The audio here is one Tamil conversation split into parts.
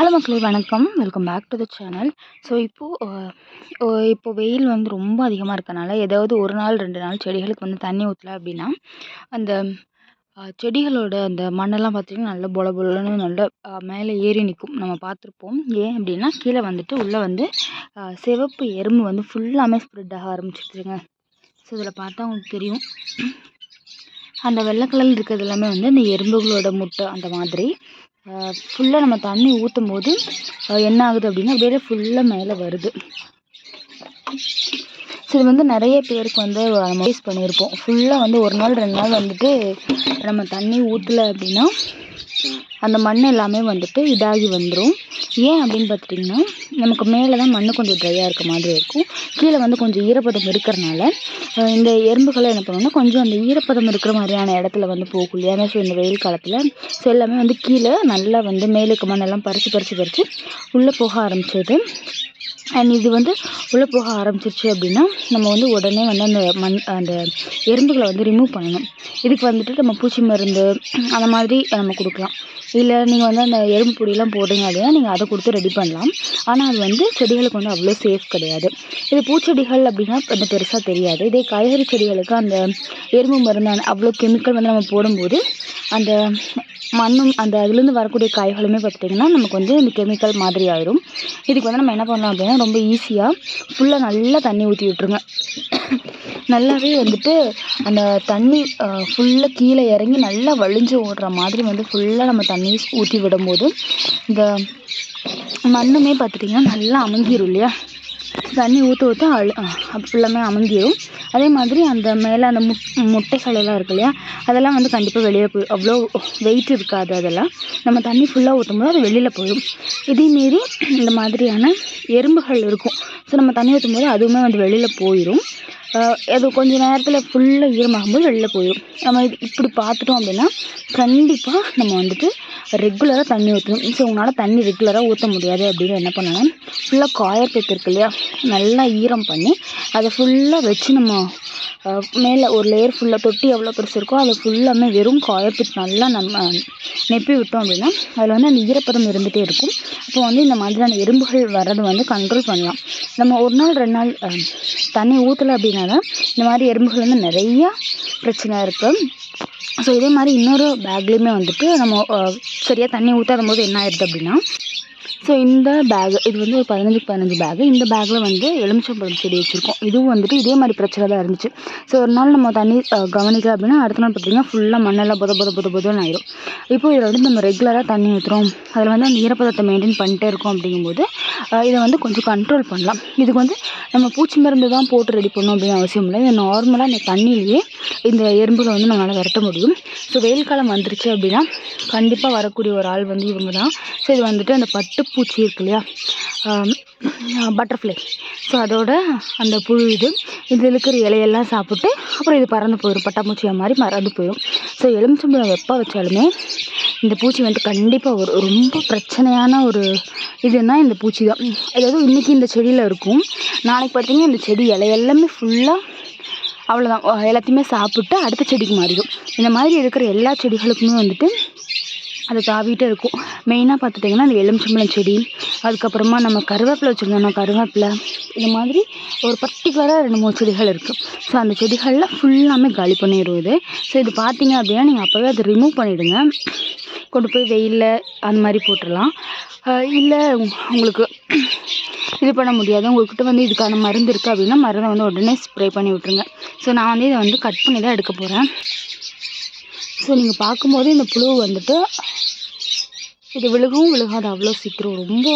ஹலோ மக்களே வணக்கம். Welcome back to the channel so இப்போது இப்போ வெயில் வந்து ரொம்ப அதிகமாக இருக்கனால ஏதாவது ஒரு நாள் ரெண்டு நாள் செடிகளுக்கு வந்து தண்ணி ஊற்றல அப்படின்னா அந்த செடிகளோட அந்த மண்ணெல்லாம் பார்த்திங்கன்னா நல்ல பொல பொலன்னு நல்ல மேலே ஏறி நிற்கும் நம்ம பார்த்துருப்போம் ஏன் அப்படின்னா கீழே வந்துட்டு உள்ளே வந்து சிவப்பு எறும்பு வந்து ஃபுல்லாமே ஸ்ப்ரெட் ஆக ஆரம்பிச்சிட்ருங்க ஸோ இதில் பார்த்தா உங்களுக்கு தெரியும். அந்த வெள்ளை கலரில் இருக்கிறது எல்லாமே வந்து இந்த எறும்புகளோட முட்டை அந்த மாதிரி. ஃபுல்லாக நம்ம தண்ணி ஊற்றும் போது என்ன ஆகுது அப்படின்னா அப்படியே ஃபுல்லாக மேலே வருது. ஸோ இது வந்து நிறைய பேருக்கு வந்து நம்ம யூஸ் பண்ணியிருப்போம். ஃபுல்லாக வந்து ஒரு நாள் ரெண்டு நாள் வந்துட்டு நம்ம தண்ணி ஊற்றல அப்படின்னா அந்த மண் எல்லாமே வந்துட்டு இதாகி வந்துடும் ஏன் அப்படின்னு பார்த்துட்டிங்கன்னா நமக்கு மேலே தான் மண் கொஞ்சம் ட்ரையாக இருக்க மாதிரி இருக்கும். கீழே வந்து கொஞ்சம் ஈரப்பதம் இருக்கிறனால இந்த எறும்புகளை என்ன பண்ணணும்னா கொஞ்சம் அந்த ஈரப்பதம் இருக்கிற மாதிரியான இடத்துல வந்து போகும் இல்லையா ஸோ இந்த வெயில் காலத்தில் ஸோ எல்லாமே வந்து கீழே நல்லா வந்து மேலுக்கு மண்ணெல்லாம் பறித்து பறித்து பறித்து உள்ளே போக ஆரம்பிச்சது. அண்ட் இது வந்து உள்ளே போக ஆரம்பிச்சிருச்சு அப்படின்னா நம்ம வந்து உடனே வந்து அந்த மண் அந்த எறும்புகளை வந்து ரிமூவ் பண்ணணும். இதுக்கு வந்துட்டு நம்ம பூச்சி மருந்து அந்த மாதிரி நம்ம கொடுக்கலாம். இல்லை நீங்கள் வந்து அந்த எறும்பு பொடியெல்லாம் போடுறீங்க அப்படின்னா நீங்கள் அதை கொடுத்து ரெடி பண்ணலாம். ஆனால் அது வந்து செடிகளுக்கு வந்து அவ்வளோ சேஃப் கிடையாது. இது பூச்செடிகள் அப்படின்னா கொஞ்சம் பெருசாக தெரியாது. இதே காய்கறி செடிகளுக்கு அந்த எறும்பு மருந்து அவ்வளோ கெமிக்கல் வந்து நம்ம போடும்போது அந்த மண்ணும் அந்த அதுலேருந்து வரக்கூடிய காய்களுமே பார்த்துட்டிங்கன்னா நமக்கு வந்து இந்த கெமிக்கல் மாதிரி ஆயிரும். இதுக்கு வந்து நம்ம என்ன பண்ணலாம் அப்படின்னா ரொம்ப ஈஸியாக ஃபுல்லாக நல்லா தண்ணி ஊற்றி விட்ருங்க நல்லாவே வந்துட்டு அந்த தண்ணி ஃபுல்லாக கீழே இறங்கி நல்லா வழிஞ்சு ஓடுற மாதிரி வந்து ஃபுல்லாக நம்ம தண்ணி ஊற்றி விடும்போது இந்த மண்ணுமே பார்த்துட்டிங்கன்னா நல்லா அமுங்கிடும் இல்லையா? தண்ணி ஊற்ற ஊற்ற அழு ஃபுல்லாமே அமுங்கிடும் அதே மாதிரி அந்த மேலே அந்த முட் முட்டைகள் எல்லாம் இருக்கு இல்லையா? அதெல்லாம் வந்து கண்டிப்பாக வெளியே போய் அவ்வளோ வெயிட் இருக்காது அதெல்லாம். நம்ம தண்ணி ஃபுல்லாக ஊற்றும்போது அது வெளியில் போயிடும். இதேமாரி இந்த மாதிரியான எறும்புகள் இருக்கும். ஸோ நம்ம தண்ணி ஊற்றும்போது அதுவுமே வந்து வெளியில் போயிடும் அது கொஞ்சம் நேரத்தில் ஃபுல்லாக ஈரமாகும்போது வெளியில் போயிடும் நம்ம இது இப்படி பார்த்துட்டோம் அப்படின்னா கண்டிப்பாக நம்ம வந்துட்டு ரெகுலராக தண்ணி ஊற்றணும் ஸோ உங்களால் தண்ணி ரெகுலராக ஊற்ற முடியாது அப்படின்னு என்ன பண்ணணும்? ஃபுல்லாக காயர் பேப்பர் இருக்கு இல்லையா? நல்லா ஈரம் பண்ணி அதை ஃபுல்லாக வச்சு நம்ம மேலே ஒரு லேயர் ஃபுல்லாக தொட்டி எவ்வளோ பெருசு இருக்கோ அதை ஃபுல்லாமே வெறும் காயர் நல்லா நம்ம நெப்பி விட்டோம் அப்படின்னா அதில் வந்து அந்த ஈரப்பதம் இருந்துகிட்டே இருக்கும். அப்போ வந்து இந்த மாதிரியான எறும்புகள் வர்றது வந்து கண்ட்ரோல் பண்ணலாம். நம்ம ஒரு நாள் ரெண்டு நாள் தண்ணி ஊற்றலை அப்படின்னா தான் இந்த மாதிரி எறும்புகள் வந்து நிறையா பிரச்சனை இருக்குது ஸோ இதே மாதிரி இன்னொரு பேக்லேயுமே வந்துட்டு நம்ம சரியாக தண்ணி ஊற்றாத போது என்ன ஆயிடுது அப்படின்னா ஸோ இந்த பேக் இது வந்து ஒரு பதினஞ்சுக்கு பதினஞ்சு பேகு இந்த பேக்கில் வந்து எலுமிச்சம்பழம் செடி வச்சுருக்கோம். இதுவும் வந்துட்டு இதே மாதிரி பிரச்சனை தான் இருந்துச்சு. ஸோ ஒரு நாள் நம்ம தண்ணி கவனிக்கல அப்படின்னா அடுத்த நாள் பார்த்திங்கன்னா ஃபுல்லாக மண்ணெல்லாம் புத புத புத புதன்னு ஆயிடும் இப்போ இதில் வந்து நம்ம ரெகுலராக தண்ணி ஊற்றுறோம் அதில் வந்து அந்த ஈரப்பதத்தை மெயின்டைன் பண்ணிட்டே இருக்கோம் அப்படிங்கும்போது இதை வந்து கொஞ்சம் கண்ட்ரோல் பண்ணலாம். இதுக்கு வந்து நம்ம பூச்சி மருந்து தான் போட்டு ரெடி பண்ணணும் அப்படின்னு அவசியம் இல்லை. இது நார்மலாக இந்த தண்ணியிலேயே இந்த எறும்புகளை வந்து நம்மளால் விரட்ட முடியும். ஸோ வெயில் காலம் வந்துருச்சு அப்படின்னா கண்டிப்பாக வரக்கூடிய ஒரு ஆள் வந்து இவங்க தான். ஸோ இது வந்துட்டு அந்த பட்டு பூச்சி இருக்கு இல்லையா? பட்டர்ஃப்ளை ஸோ அதோட அந்த புழு இது இதில் இருக்கிற இலையெல்லாம் சாப்பிட்டு அப்புறம் இது பறந்து போயிடும் பட்டாம்பூச்சியாக மாதிரி மறந்து போயிடும் ஸோ எலுமிச்சம்பழம் வெப்ப வச்சாலுமே இந்த பூச்சி வந்துட்டு கண்டிப்பாக ஒரு ரொம்ப பிரச்சனையான ஒரு இதுனா இந்த பூச்சி தான். அதாவது இன்றைக்கி இந்த செடியில் இருக்கும். நாளைக்கு பார்த்தீங்கன்னா இந்த செடி இலை எல்லாமே ஃபுல்லாக அவ்வளோதான் எல்லாத்தையுமே சாப்பிட்டு அடுத்த செடிக்கு மாறிடும். இந்த மாதிரி இருக்கிற எல்லா செடிகளுக்குமே வந்துட்டு அதை தாவிட்டே இருக்கும். மெயினாக பார்த்துட்டிங்கன்னா அந்த எலுமிச்சம்பழம் செடி அதுக்கப்புறமா நம்ம கருவேப்பிலை வச்சுருந்தோம்னா கருவேப்பிலை. இந்த மாதிரி ஒரு பர்டிகுலராக ரெண்டு மூணு செடிகள் இருக்குது ஸோ அந்த செடிகளில் ஃபுல்லாமே காலி பண்ணிடும் இது ஸோ இது பார்த்தீங்க அப்படின்னா நீங்கள் அப்போவே அதை ரிமூவ் பண்ணிவிடுங்க கொண்டு போய் வெயிலில் அந்த மாதிரி போட்டுடலாம். இல்லை உங்களுக்கு இது பண்ண முடியாது. உங்கள்கிட்ட வந்து இதுக்கான மருந்து இருக்குது அப்படின்னா மருந்தை வந்து உடனே ஸ்ப்ரே பண்ணி விட்ருங்க ஸோ நான் வந்து இதை வந்து கட் பண்ணி தான் எடுக்க போகிறேன் ஸோ நீங்கள் பார்க்கும்போது இந்த புழு வந்துட்டு இது விழுகவும் விழுகாது அவ்வளோ சீக்கிரம். ரொம்ப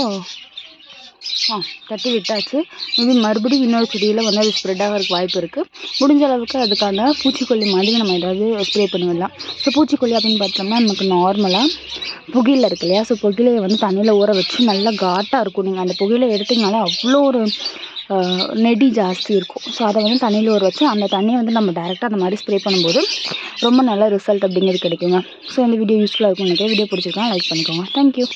ஆ தட்டி விட்டாச்சு. மேபி மறுபடியும் இன்னொரு செடியில் வந்து அது ஸ்ப்ரெட் ஆகிறதுக்கு வாய்ப்பு இருக்குது முடிஞ்ச அளவுக்கு அதுக்கான பூச்சிக்கொல்லி மாதிரி நம்ம ஏதாவது ஸ்ப்ரே பண்ணி விடலாம். ஸோ பூச்சிக்கொல்லி அப்படின்னு பார்த்தோம்னா நமக்கு நார்மலாக புகையில் இருக்கு இல்லையா? ஸோ புகையிலையை வந்து தண்ணியில் ஊற வச்சு நல்லா காட்டாக இருக்கும். நீங்கள் அந்த புகையில எடுத்திங்கனாலே அவ்வளோ ஒரு நெடி ஜாஸ்தி இருக்கும். ஸோ அதை வந்து தண்ணியில் ஊற வச்சு அந்த தண்ணியை வந்து நம்ம டேரெக்டாக அந்த மாதிரி ஸ்ப்ரே பண்ணும்போது ரொம்ப நல்ல ரிசல்ட் அப்படிங்கிறது கிடைக்குங்க. ஸோ இந்த வீடியோ யூஸ்ஃபுல்லாக இருக்கும் நினைக்கிறேன். வீடியோ பிடிச்சிருக்கா லைக் பண்ணிக்கோங்க. தேங்க்யூ